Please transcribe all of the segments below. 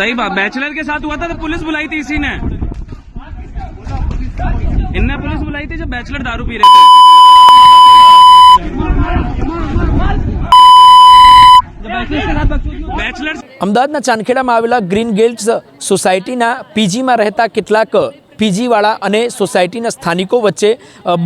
सही बात बैचलर के साथ हुआ था तो पुलिस बुलाई थी इसी ने इनने पुलिस बुलाई थी जब बैचलर दारू पी रहे थे बैचलर અમદાવાદના ચાંદખેડામાં આવેલા ગ્રીન ગેલ્ટ્સ સોસાયટીના પીજીમાં રહેતા કેટલાક પીજીવાળા અને સોસાયટીના સ્થાનિકો વચ્ચે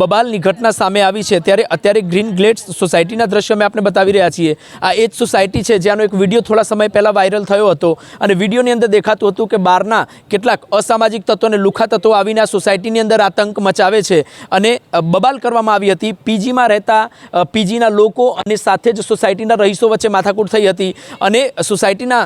બબાલની ઘટના સામે આવી છે. ત્યારે અત્યારે ગ્રીન ગ્લેટ્સ સોસાયટીના દ્રશ્ય અમે આપણે બતાવી રહ્યા છીએ. આ એ જ સોસાયટી છે, જ્યાંનો એક વીડિયો થોડા સમય પહેલાં વાયરલ થયો હતો. અને વિડીયોની અંદર દેખાતું હતું કે બહારના કેટલાક અસામાજિક તત્વો અને લુખા તત્વો આવીને આ સોસાયટીની અંદર આતંક મચાવે છે. અને બબાલ કરવામાં આવી હતી. પીજીમાં રહેતા પીજીના લોકો અને સાથે જ સોસાયટીના રહીશો વચ્ચે માથાકૂટ થઈ હતી. અને સોસાયટીના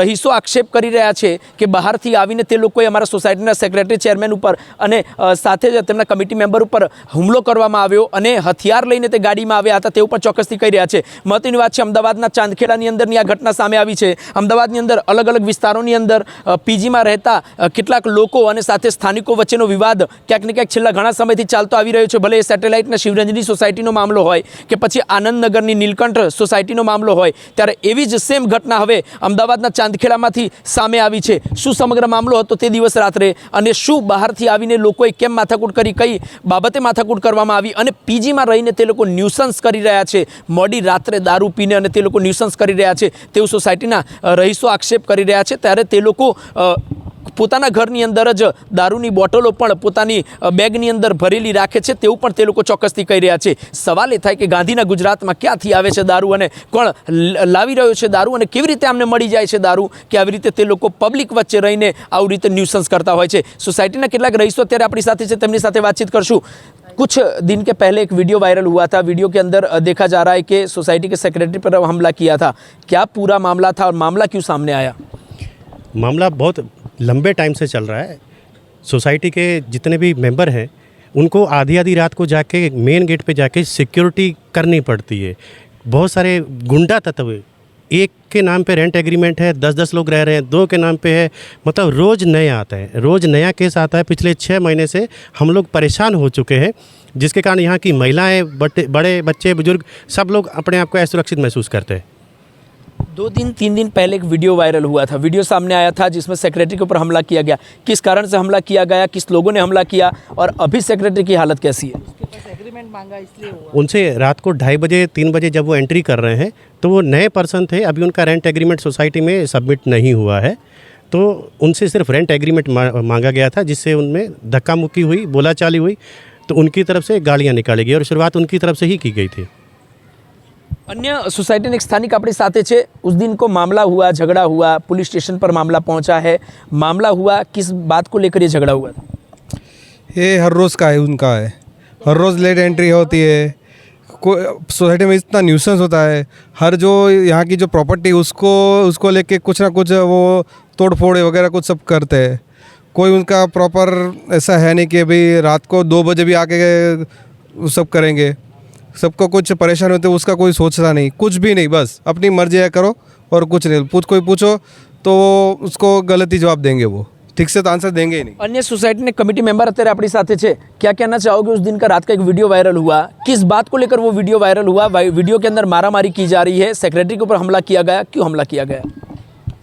રહીશો આક્ષેપ કરી રહ્યા છે કે બહારથી આવીને તે લોકોએ અમારા સોસાયટીના સેક્રેટરી ચેરમેન ઉપર અને સાથે જ તેમના કમિટી મેમ્બર ઉપર હુમલો કરવામાં આવ્યો અને હથિયાર લઈને તે ગાડીમાં આવ્યા હતા તે પણ ચોક્કસથી કહી રહ્યા છે. મહત્વની વાત છે, અમદાવાદના ચાંદખેડાની અંદરની આ ઘટના સામે આવી છે. અમદાવાદની અંદર અલગ અલગ વિસ્તારોની અંદર પીજીમાં રહેતા કેટલાક લોકો અને સાથે સ્થાનિકો વચ્ચેનો વિવાદ ક્યાંક ને ક્યાંક છેલ્લા ઘણા સમયથી ચાલતો આવી રહ્યો છે. ભલે એ સેટેલાઇટના શિવરંજની સોસાયટીનો મામલો હોય કે પછી આનંદનગરની નીલકંઠ સોસાયટીનો મામલો હોય, ત્યારે એવી જ સેમ ઘટના હવે અમદાવાદના ચાંદખેડામાંથી સામે આવી છે. શું સમગ્ર મામલો હતો તે દિવસ રાત્રે અને શું બહારથી આવીને લોકોએ કેમ માથાકૂટ કરી, કઈ બાબતે માથાકૂટ કરવામાં આવી અને પીજીમાં રહીને તે લોકો ન્યુસન્સ કરી રહ્યા છે. મોડી રાત્રે દારૂ પીને અને તે લોકો ન્યુસન્સ કરી રહ્યા છે. તેવું સોસાયટીના રહીશો આક્ષેપ કરી રહ્યા છે. ત્યારે તે લોકો પોતાના ઘરની અંદર જ દારૂની બોટલો પણ પોતાની અ, બેગની અંદર ભરેલી રાખે છે તેવું પણ તે લોકો ચોક્કસથી કહી રહ્યા છે સવાલ એ થાય કે ગાંધીના ગુજરાતમાં ક્યાંથી આવે છે દારૂ અને કોણ લ- લાવી રહ્યો છે દારૂ અને કેવી રીતે આમને મળી જાય છે દારૂ કે આવી રીતે તે લોકો પબ્લિક વચ્ચે રહીને આવી રીતે ન્યુસન્સ કરતા હોય છે સોસાયટીના કેટલાક રહીશો અત્યારે આપણી સાથે છે તેમની સાથે વાતચીત કરશું कुछ दिन के पहले एक वीडियो वायरल हुआ था वीडियो के अंदर अ, देखा जा रहा है कि सोसाइटी के सेक्रेटरी पर हमला किया था क्या पूरा मामला था और मामला क्यों सामने आया मामला बहुत लंबे टाइम से चल रहा है। सोसाइटी के जितने भी मेंबर हैं, उनको आधी आधी रात को जाके मेन गेट पे जाके सिक्योरिटी करनी पड़ती है। बहुत सारे गुंडा तत्व, एक के नाम पे रेंट एग्रीमेंट है दस दस लोग रह रहे हैं, दो के नाम पे है मतलब रोज़ नए आता है, रोज़ नया केस आता है। पिछले छः महीने से हम लोग परेशान हो चुके हैं, जिसके कारण यहाँ की महिलाएँ बड़े बच्चे, बुज़ुर्ग, सब लोग अपने आप को असुरक्षित महसूस करते हैं। दो दिन तीन दिन पहले एक वीडियो वायरल हुआ था। वीडियो सामने आया था जिसमें सेक्रेटरी के ऊपर हमला किया गया। किस कारण से हमला किया गया? किस लोगों ने हमला किया? और अभी सेक्रेटरी की हालत कैसी है? एग्रीमेंट मांगा इसलिए उनसे रात को ढाई बजे तीन बजे जब वो एंट्री कर रहे हैं तो वो नए पर्सन थे। अभी उनका रेंट एग्रीमेंट सोसाइटी में सबमिट नहीं हुआ है। तो उनसे सिर्फ़ रेंट एग्रीमेंट मांगा गया था जिससे उनमें धक्का मुक्की हुई बोलाचाली हुई। तो उनकी तरफ़ से गाड़ियाँ निकाली गई और शुरुआत उनकी तरफ़ से ही की गई थी। अन्य सोसाइटी ने एक स्थानिक अपनी साथे छे। उस दिन को मामला हुआ, झगड़ा हुआ, पुलिस स्टेशन पर मामला पहुँचा है। मामला हुआ, किस बात को लेकर ये झगड़ा हुआ ये हर रोज़ का है, उनका है। हर रोज़ लेट एंट्री होती है। को सोसाइटी में इतना न्यूसेंस होता है। हर जो यहाँ की जो प्रॉपर्टी उसको उसको लेके कुछ ना कुछ वो तोड़ फोड़ वगैरह कुछ सब करते हैं। कोई उनका प्रॉपर ऐसा है नहीं कि अभी रात को दो बजे भी आके सब करेंगे। सबको कुछ परेशान होते उसका कोई सोचता नहीं कुछ भी नहीं बस अपनी मर्जी है करो और कुछ नहीं पूछ कोई पूछो तो उसको गलत ही जवाब देंगे वो ठीक से तो आंसर देंगे ही नहीं अन्य सोसाइटी ने कमेटी मेंबर અત્યારે આપણી સાથે છે क्या कहना चाहोगे उस दिन का रात का एक वीडियो वायरल हुआ किस बात को लेकर वो वीडियो वायरल हुआ वाई- वीडियो के अंदर मारामारी की जा रही है सेक्रेटरी के ऊपर हमला किया गया क्यों हमला किया गया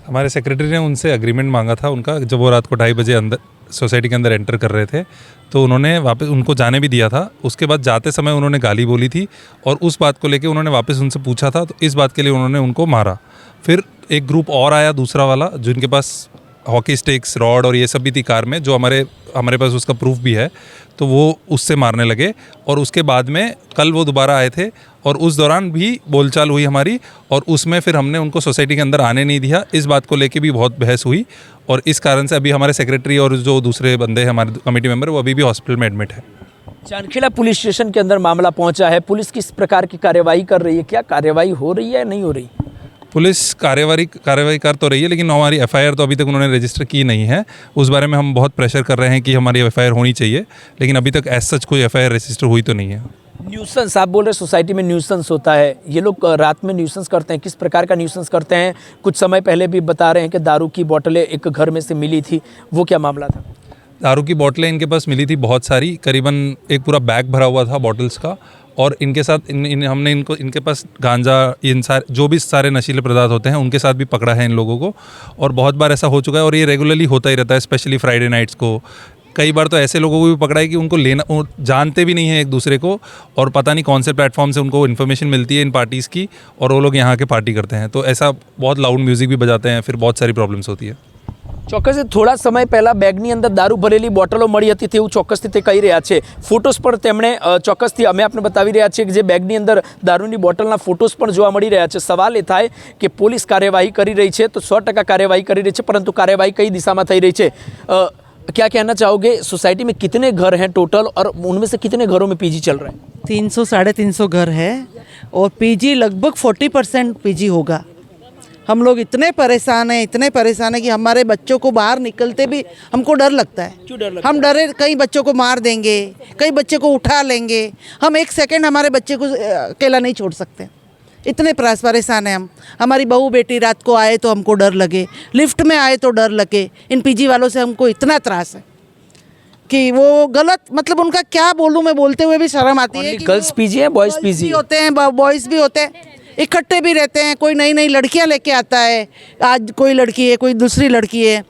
हमारे सेक्रेटरी ने उनसे अग्रीमेंट मांगा था उनका जब वो रात को ढाई बजे अंदर सोसाइटी के अंदर एंटर कर रहे थे तो उन्होंने वापस, उनको जाने भी दिया था। उसके बाद जाते समय उन्होंने गाली बोली थी और उस बात को लेकर उन्होंने वापस उनसे पूछा था तो इस बात के लिए उन्होंने उनको मारा। फिर एक ग्रुप और आया दूसरा वाला, जिनके पास हॉकी स्टिक्स, रॉड और ये सब भी थी कार में, जो हमारे हमारे पास उसका प्रूफ भी है। तो वो उससे मारने लगे और उसके बाद में कल वो दोबारा आए थे और उस दौरान भी बोलचाल हुई हमारी और उसमें फिर हमने उनको सोसाइटी के अंदर आने नहीं दिया। इस बात को लेके भी बहुत बहस हुई और इस कारण से अभी हमारे सेक्रेटरी और जो दूसरे बंदे हैं, हमारे कमेटी मेंबर, वो अभी भी हॉस्पिटल में एडमिट है। चांदखेड़ा पुलिस स्टेशन के अंदर मामला पहुँचा है। पुलिस किस प्रकार की कार्यवाही कर रही है? क्या कार्यवाही हो रही है नहीं हो रही? पुलिस कार्यवाही कार्यवाही कर तो रही है लेकिन हमारी एफआईआर तो अभी तक उन्होंने रजिस्टर की नहीं है। उस बारे में हम बहुत प्रेशर कर रहे हैं कि हमारी एफआईआर होनी चाहिए लेकिन अभी तक एज सच कोई एफआईआर रजिस्टर हुई तो नहीं है। न्यूसेंस आप बोल रहे सोसाइटी में न्यूसेंस होता है। ये लोग रात में न्यूसेंस करते हैं। किस प्रकार का न्यूसेंस करते हैं? कुछ समय पहले भी बता रहे हैं कि दारू की बोतलें एक घर में से मिली थी। वो क्या मामला था? दारू की बोतलें इनके पास मिली थी बहुत सारी। करीबन एक पूरा बैग भरा हुआ था बॉटल्स का। और इनके साथ इन, इन हमने इनको इनके पास गांजा इन सारे जो भी सारे नशीले पदार्थ होते हैं उनके साथ भी पकड़ा है इन लोगों को। और बहुत बार ऐसा हो चुका है और ये रेगुलरली होता ही रहता है स्पेशली फ्राइडे नाइट्स को। कई बार तो ऐसे लोगों को भी पकड़ा है कि उनको लेना जानते भी नहीं है एक दूसरे को और पता नहीं कौन से प्लेटफॉर्म से उनको इन्फॉर्मेशन मिलती है इन पार्टीज़ की और वो लोग यहाँ के पार्टी करते हैं। तो ऐसा बहुत लाउड म्यूज़िक भी बजाते हैं फिर बहुत सारी प्रॉब्लम्स होती है। ચોક્કસ થોડા સમય પહેલાં બેગની અંદર દારૂ ભરેલી બોટલો મળી હતી તેવું ચોક્કસથી તે કહી રહ્યા છે. ફોટોસ પણ તેમણે ચોક્કસથી અમે આપને બતાવી રહ્યા છીએ કે જે બેગની અંદર દારૂની બોટલના ફોટોસ પણ જોવા મળી રહ્યા છે. સવાલ એ થાય કે પોલીસ કાર્યવાહી કરી રહી છે તો સો ટકા કાર્યવાહી કરી રહી છે, પરંતુ કાર્યવાહી કઈ દિશામાં થઈ રહી છે? क्या કહેના चाहोगे सोसाइटी में कितने घर हैं टोटल और उनमें से कितने घरों में पीजी चल रहा है तीन सौ साढ़े तीन सौ घर है और पीजी हम लोग इतने परेशान हैं इतने परेशान हैं कि हमारे बच्चों को बाहर निकलते भी हमको डर लगता है। क्यों डर लगता हम डरे कई बच्चों को मार देंगे कई बच्चे को उठा लेंगे। हम एक सेकेंड हमारे बच्चे को अकेला नहीं छोड़ सकते। इतने परेशान हैं हम। हमारी बहू बेटी रात को आए तो हमको डर लगे। लिफ्ट में आए तो डर लगे। इन पीजी वालों से हमको इतना त्रास है कि वो गलत मतलब उनका क्या बोलूँ मैं बोलते हुए भी शर्म आती है girls वो- है, बॉयज़ भी होते हैं बॉयज़ भी होते हैं। इकट्ठे भी रहते हैं कोई नई नई लड़कियां लेके आता है आज कोई लड़की है कोई दूसरी लड़की है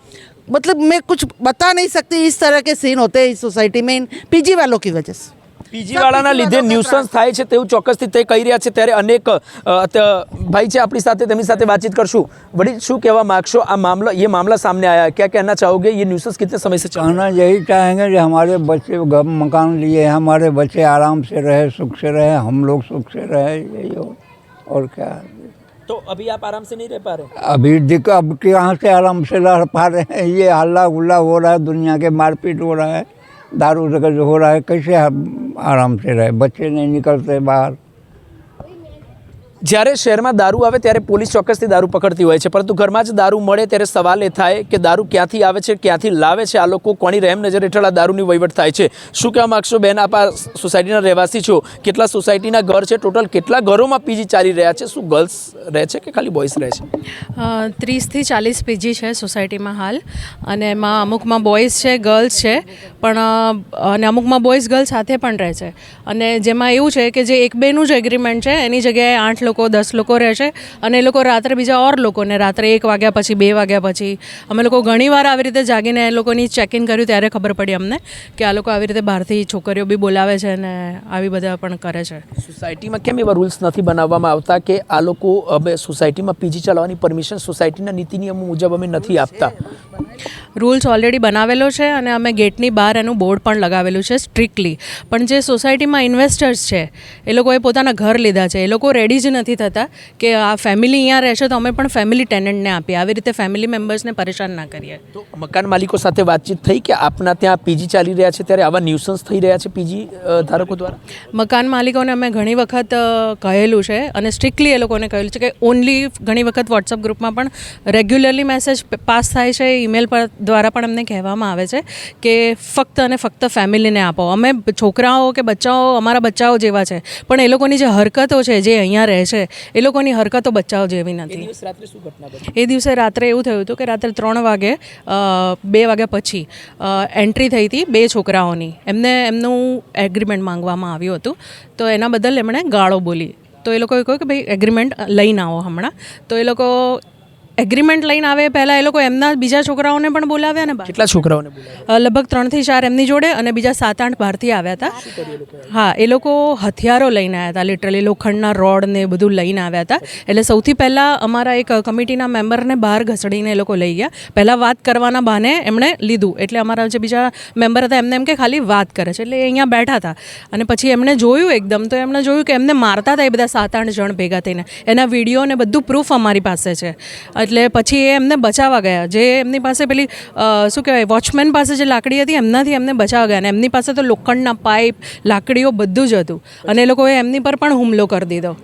मतलब मैं कुछ बता नहीं सकती इस तरह के सीन होते हैं इस सोसाइटी में इन पीजी वालों की वजह से પીજી વાળાના લીધે ન્યુસન્સ થાય છે તેવું ચોક્કસથી તે કહી રહ્યા છે ત્યારે અનેક અ, ત- ભાઈ છે આપણી સાથે તેમની સાથે વાતચીત કરશું વડીલ શું કહેવા માંગશો આ મામલો ये मामला सामने आया है क्या कहना चाहोगे ये न्यूसेंस कितने समय से चल रहा कहना यही चाहेंगे कि हमारे बच्चे घर मकान लिए हैं हमारे बच्चे आराम से रहे सुख से रहे हम लोग सुख से रहे यही हो और क्या? तो अभी आप आराम से नहीं रह पा रहे? अभी दिक अब कहाँ से आराम से रह पा रहे हैं। ये हल्ला गुल्ला हो रहा है दुनिया के मारपीट हो रहा है दारू रगज हो रहा है। कैसे हम आराम से रहे? बच्चे नहीं निकलते बाहर। જ્યારે શહેરમાં દારૂ આવે ત્યારે પોલીસ ચોક્કસથી દારૂ પકડતી હોય છે. પરંતુ ઘરમાં જ દારૂ મળે ત્યારે સવાલ એ થાય કે દારૂ ક્યાંથી આવે છે, ક્યાંથી લાવે છે? આ લોકો કોની રહેમ નજર હેઠળ આ દારૂની વહીવટ થાય છે? શું કહેવા માગશો બેન? આપ આ સોસાયટીના રહેવાસી છો. કેટલા સોસાયટીના ઘર છે? ટોટલ કેટલા ઘરોમાં પીજી ચાલી રહ્યા છે? શું ગર્લ્સ રહે છે કે ખાલી બોયઝ રહે છે? ત્રીસથી ચાલીસ પીજી છે સોસાયટીમાં હાલ. અને એમાં અમુકમાં બોયઝ છે, ગર્લ્સ છે. પણ અને અમુકમાં બોયઝ ગર્લ્સ સાથે પણ રહે છે. અને જેમાં એવું છે કે જે એક બેનું જ એગ્રીમેન્ટ છે, એની જગ્યાએ આઠ લોકો દસ લોકો રહેશે અને એ લોકો રાત્રે બીજા ઓર લોકોને રાત્રે એક વાગ્યા પછી બે વાગ્યા પછી. અમે લોકો ઘણીવાર આવી રીતે જાગીને એ લોકોની ચેક ઇન કર્યું ત્યારે ખબર પડી અમને કે આ લોકો આવી રીતે બહારથી છોકરીઓ બી બોલાવે છે અને આવી બધા પણ કરે છે. સોસાયટીમાં કેમ એવા રૂલ્સ નથી બનાવવામાં આવતા કે આ લોકો અમે સોસાયટીમાં પીજી ચલાવવાની પરમિશન સોસાયટીના નીતિ નિયમો મુજબ અમે નથી આપતા. રૂલ્સ ઓલરેડી બનાવેલો છે અને અમે ગેટની બહાર એનું બોર્ડ પણ લગાવેલું છે સ્ટ્રિક્ટલી પણ જે સોસાયટીમાં ઇન્વેસ્ટર્સ છે એ લોકોએ પોતાના ઘર લીધા છે. એ લોકો રેડી જ નથી થતા કે આ ફેમિલી અહીંયા રહેશે તો અમે પણ ફેમિલી ટેનન્ટને આપીએ. આવી રીતે ફેમિલી મેમ્બર્સને પરેશાન ના કરીએ. તો મકાન માલિકો સાથે વાતચીત થઈ કે આપના ત્યાં પીજી ચાલી રહ્યા છે ત્યારે આવા ન્યુસન્સ થઈ રહ્યા છે પીજી ધારકો દ્વારા? મકાન માલિકોને અમે ઘણી વખત કહેલું છે અને સ્ટ્રિક્ટલી એ લોકોને કહેલું છે કે ઓનલી ઘણી વખત વોટ્સઅપ ગ્રુપમાં પણ રેગ્યુલરલી મેસેજ પાસ થાય છે ઈમેલ પર દ્વારા પણ અમને કહેવામાં આવે છે કે ફક્ત અને ફક્ત ફેમિલીને આપો. અમે છોકરાઓ કે બચ્ચાઓ અમારા બચ્ચાઓ જેવા છે. પણ એ લોકોની જે હરકતો છે જે અહીંયા રહે છે એ લોકોની હરકતો બચાવ જેવી નથી. એ દિવસે રાત્રે એવું થયું હતું કે રાત્રે ત્રણ વાગે બે વાગ્યા પછી એન્ટ્રી થઈ હતી બે છોકરાઓની. એમને એમનું એગ્રીમેન્ટ માંગવામાં આવ્યું હતું. તો એના બદલ એમણે ગાળો બોલી. તો એ લોકોએ કહ્યું કે ભાઈ એગ્રીમેન્ટ લઈને આવો હમણાં. તો એ લોકો એગ્રીમેન્ટ લઈને આવે પહેલાં એ લોકો એમના બીજા છોકરાઓને પણ બોલાવ્યા ને કેટલા છોકરાઓને લગભગ ત્રણથી ચાર એમની જોડે અને બીજા સાત આઠ બહારથી આવ્યા હતા. હા એ લોકો હથિયારો લઈને આવ્યા હતા લિટરલી લોખંડના રોડ ને એ બધું લઈને આવ્યા હતા. એટલે સૌથી પહેલાં અમારા એક કમિટીના મેમ્બરને બહાર ઘસડીને એ લોકો લઈ ગયા. પહેલાં વાત કરવાના બહાને એમણે લીધું. એટલે અમારા જે બીજા મેમ્બર હતા એમને એમ કે ખાલી વાત કરે છે. એટલે એ અહીંયા બેઠા હતા. અને પછી એમણે જોયું એકદમ તો એમણે જોયું કે એમને મારતા હતા એ બધા સાત આઠ જણ ભેગા થઈને. એના વીડિયો ને બધું પ્રૂફ અમારી પાસે છે. એટલે પછી એ એમને બચાવવા ગયા. જે એમની પાસે પેલી શું કહેવાય વોચમેન પાસે જે લાકડી હતી એમનાથી એમને બચાવવા ગયા. અને એમની પાસે તો લોખંડના પાઇપ લાકડીઓ બધું જ હતું. અને એ લોકોએ એમની પર પણ હુમલો કરી દીધો.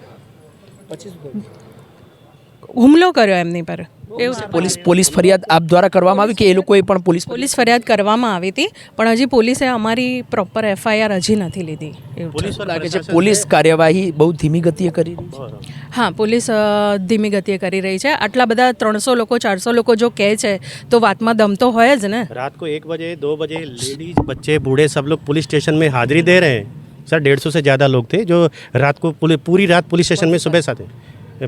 હુમલો કર્યો એમની પર. એવું છે પોલીસ પોલીસ ફરિયાદ આપ દ્વારા કરવામાં આવી કે એ લોકોએ પણ પોલીસ પોલીસ ફરિયાદ કરવામાં આવી હતી પણ હજી પોલીસે અમારી પ્રોપર એફઆઈઆર હજી નથી લીધી એવું છે. શું લાગે છે પોલીસ કાર્યવાહી બહુ ધીમી ગતિએ કરી રહી છે હા પોલીસ અ, ધીમી ગતિએ કરી રહી છે આટલા બધા ત્રણસો લોકો ચારસો લોકો જો કહે છે તો વાતમાં દમ તો હોય જ ને रात को एक बजे दो बजे लेडीज बच्चे बूढ़े सब लोग पुलिस स्टेशन में हाजिरी दे रहे हैं सर डेढ़ सौ से ज़्यादा लोग थे जो रात को पुलि- पूरी रात पुलिस स्टेशन में सुबह सा थे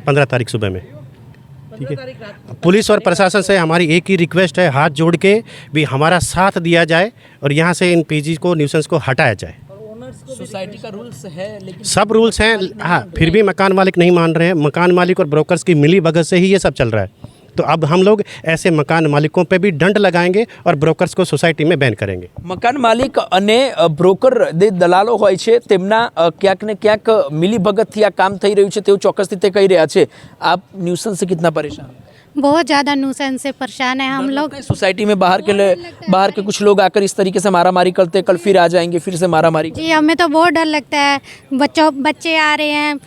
पंद्रह तारीख सुबह में ठीक है। पुलिस और प्रशासन से हमारी एक ही रिक्वेस्ट है हाथ जोड़ के भी हमारा साथ दिया जाए और यहाँ से इन पीजी को न्यूसेंस को हटाया जाए। सोसाइटी का रूल्स है लेकिन सब रूल्स हैं हाँ फिर भी मकान मालिक नहीं मान रहे हैं। मकान मालिक और ब्रोकर्स की मिली भगत से ही ये सब चल रहा है। तो अब हम लोग ऐसे मकान मालिकों पे भी दंड लगाएंगे और ब्रोकर्स को सोसाइटी में बैन करेंगे મકાન માલિક અને અ, બ્રોકર જે દલાલો હોય છે તેમના અ, ક્યાંક ને ક્યાંક મિલીભગતથી આ કામ થઈ રહ્યું છે તેવું ચોક્કસથી તે કહી રહ્યા છે આપ न्यूसेंस से कितना परेशान बहुत ज़्यादा नुसैन से परेशान है हम तो लोग। सोसाइटी में बाहर के बाहर के कुछ लोग आकर इस तरीके से मारा मारी करते कल फिर आ जाएँगे फिर से मारा मारी जी हमें तो बहुत डर लगता है। बच्चों बच्चे आ रहे हैं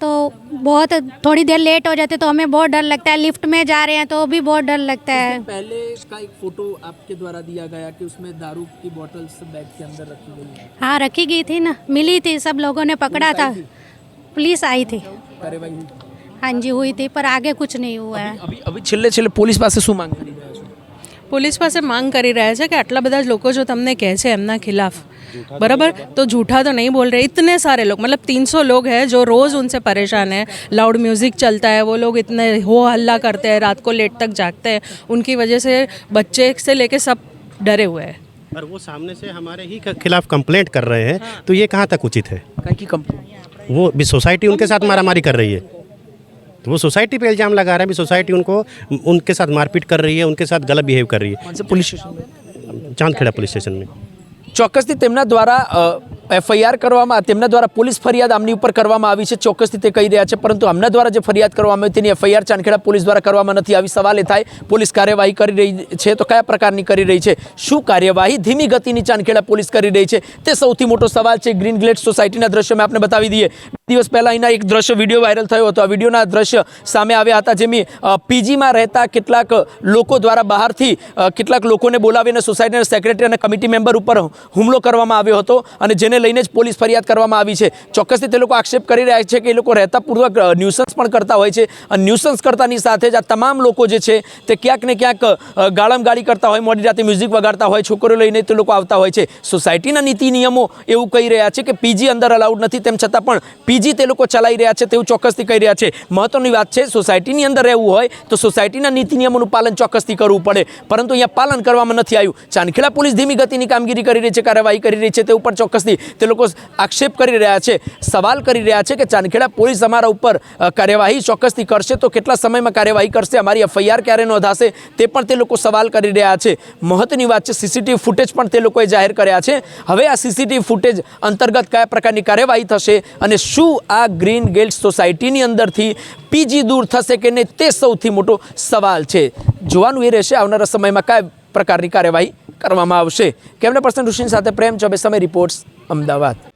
तो बहुत थोड़ी देर लेट हो जाते तो हमें बहुत डर लगता है। लिफ्ट में जा रहे हैं तो भी बहुत डर लगता है। पहले इसका एक फ़ोटो आपके द्वारा दिया गया कि उसमें दारू की बॉटल्स बैग के अंदर रखी गई हाँ। रखी गई थी ना मिली थी सब लोगों ने पकड़ा था। पुलिस आई थी। अच्छा, हाँ जी हुई थी पर आगे कुछ नहीं हुआ है અભી અભી છેલ્લે છેલ્લે પોલીસ પાસે શું માંગ કરી રહ્યા છો પોલીસ પાસે માંગ કરી રહ્યા છે કે આટલા બધા જ લોકો જો તમને કહે છે એમના खिलाफ बराबर तो झूठा तो नहीं बोल रहे इतने सारे लोग मतलब 300 लोग हैं जो रोज़ उनसे परेशान है लाउड म्यूज़िक चलता है वो लोग इतने हो हल्ला करते हैं रात को लेट तक जागते हैं उनकी वजह से बच्चे से लेके सब डरे हुए हैं और वो सामने से हमारे ही के खिलाफ कंप्लेंट कर रहे हैं तो ये कहाँ तक उचित है કઈ કી કંપની वो भी सोसाइटी उनके साथ मारामारी कर रही है तो वो सोसाइटी पे इल्ज़ाम लगा रहा है भी सोसाइटी उनको उनके साथ मारपीट कर रही है उनके साथ गलत बिहेव कर रही है કોણ છે police station Chandkheda police station में ચોક્કસથી તેમના દ્વારા એફઆઈઆર કરવામાં તેમના દ્વારા પોલીસ ફરિયાદ આમની ઉપર કરવામાં આવી છે ચોક્કસથી તે કહી રહ્યા છે પરંતુ આમના દ્વારા જે ફરિયાદ કરવામાં આવી તેની એફઆઈઆર ચાંદખેડા પોલીસ દ્વારા કરવામાં નથી આવી સવાલ એ થાય પોલીસ કાર્યવાહી કરી રહી છે તો કયા પ્રકારની કરી રહી છે શું કાર્યવાહી ધીમી ગતિની ચાંદખેડા પોલીસ કરી રહી છે તે સૌથી મોટો સવાલ છે ગ્રીન ગ્લેડ સોસાયટીના દ્રશ્ય મેં આપને બતાવી દઈએ દિવસ પહેલાં અહીંના એક દ્રશ્ય વીડિયો વાયરલ થયો હતો. આ વિડીયોના દ્રશ્ય સામે આવ્યા હતા જેમી પીજીમાં રહેતા કેટલાક લોકો દ્વારા બહારથી કેટલાક લોકોને બોલાવીને સોસાયટીના સેક્રેટરી અને કમિટી મેમ્બર ઉપર હુમલો કરવામાં આવ્યો હતો અને જેને લઈને જ પોલીસ ફરિયાદ કરવામાં આવી છે. ચોક્કસથી તે લોકો આક્ષેપ કરી રહ્યા છે કે એ લોકો રહેતા પૂર્વક ન્યુસન્સ પણ કરતા હોય છે. અને ન્યુસન્સ કરતાની સાથે જ આ તમામ લોકો જે છે તે ક્યાંક ને ક્યાંક ગાળમગાળી ગાળમ કરતા હોય, મોડી રાતે મ્યુઝિક વગાડતા હોય, છોકરીઓ લઈને તે લોકો આવતા હોય છે. સોસાયટીના નીતિ નિયમો એવું કહી રહ્યા છે કે પીજી અંદર અલાઉડ નથી. તેમ છતાં પણ પીજી તે લોકો ચલાવી રહ્યા છે તેવું ચોક્કસથી કહી રહ્યા છે. મહત્વની વાત છે, સોસાયટીની અંદર રહેવું હોય તો સોસાયટીના નીતિ નિયમોનું પાલન ચોક્કસથી કરવું પડે. પરંતુ અહીંયા પાલન કરવામાં નથી આવ્યું. ચાંદખેડા પોલીસ ધીમી ગતિની કામગીરી કરી રહી છે, કાર્યવાહી કરી રહી છે તે ઉપર ચોક્કસથી તે લોકો આક્ષેપ કરી રહ્યા છે, સવાલ કરી રહ્યા છે કે ચાંદખેડા પોલીસ અમારા ઉપર કાર્યવાહી ચોક્કસથી કરશે તો કેટલા સમયમાં કાર્યવાહી કરશે? અમારી એફઆઈઆર ક્યારે નોંધાશે? તે પણ તે લોકો સવાલ કરી રહ્યા છે. મહત્ત્વની વાત છે, સીસીટીવી ફૂટેજ પણ તે લોકોએ જાહેર કર્યા છે. હવે આ સીસીટીવી ફૂટેજ અંતર્ગત કયા પ્રકારની કાર્યવાહી થશે અને શું આ ગ્રીન ગેલ્સ સોસાયટીની અંદરથી પીજી દૂર થશે કે નહીં તે સૌથી મોટો સવાલ છે. જોવાનું એ રહેશે, આવનારા સમયમાં કયા પ્રકારની કાર્યવાહી કરવામાં આવશે. કેમેરા પર્સન ઋષિન સાથે પ્રેમ ચોબે સમય, રિપોર્ટ્સ, અમદાવાદ.